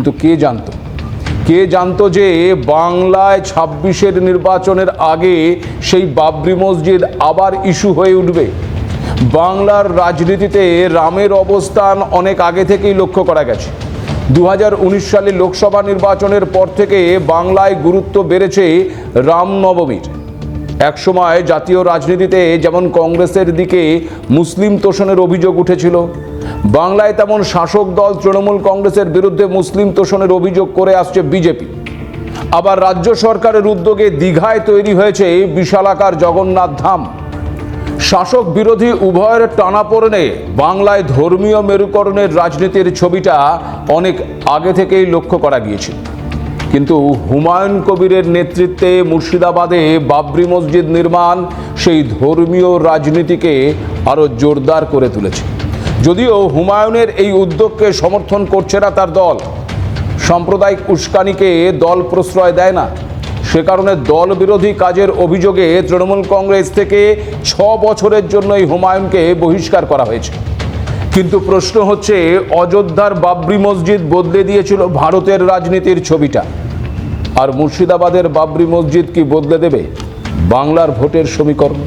কিন্তু কে জানতো? কে জানতো যে বাংলায় ছাব্বিশের নির্বাচনের আগে সেই বাবরি মসজিদ আবার ইস্যু হয়ে উঠবে? বাংলার রাজনীতিতে রামের অবস্থান অনেক আগে থেকেই লক্ষ্য করা গেছে। দু হাজার উনিশ সালে লোকসভা নির্বাচনের পর থেকে বাংলায় গুরুত্ব বেড়েছে রামনবমীর। একসময় জাতীয় রাজনীতিতে যেমন কংগ্রেসের দিকে মুসলিম তোষণের অভিযোগ উঠেছিল বাংলায় তেমন শাসক দল তৃণমূল কংগ্রেসের বিরুদ্ধে মুসলিম তোষণের অভিযোগ করে আসছে বিজেপি। আবার রাজ্য সরকারের উদ্যোগে দীঘায় তৈরি হয়েছে বিশালাকার জগন্নাথ ধাম। শাসক বিরোধী উভয়ের টানাপোড়েনে বাংলায় ধর্মীয় মেরুকরণের রাজনীতির ছবিটা অনেক আগে থেকেই লক্ষ্য করা গিয়েছে। কিন্তু হুমায়ুন কবিরের নেতৃত্বে মুর্শিদাবাদে বাবরি মসজিদ নির্মাণ সেই ধর্মীয় রাজনীতিকে আরও জোরদার করে তুলেছে। যদিও হুমায়ুনের এই উদ্যোগকে সমর্থন করছে না তার দল, সাম্প্রদায়িক উস্কানিকে দল প্রশ্রয় দেয় না। সে কারণে দল বিরোধী কাজের অভিযোগে তৃণমূল কংগ্রেস থেকে ছ বছরের জন্যই হুমায়ুনকে বহিষ্কার করা হয়েছে। কিন্তু প্রশ্ন হচ্ছে, অযোধ্যার বাবরি মসজিদ বদলে দিয়েছিল ভারতের রাজনীতির ছবিটা। আর মুর্শিদাবাদের বাবরি মসজিদ কি বদলে দেবে? বাংলার ভোটের সমীকরণ।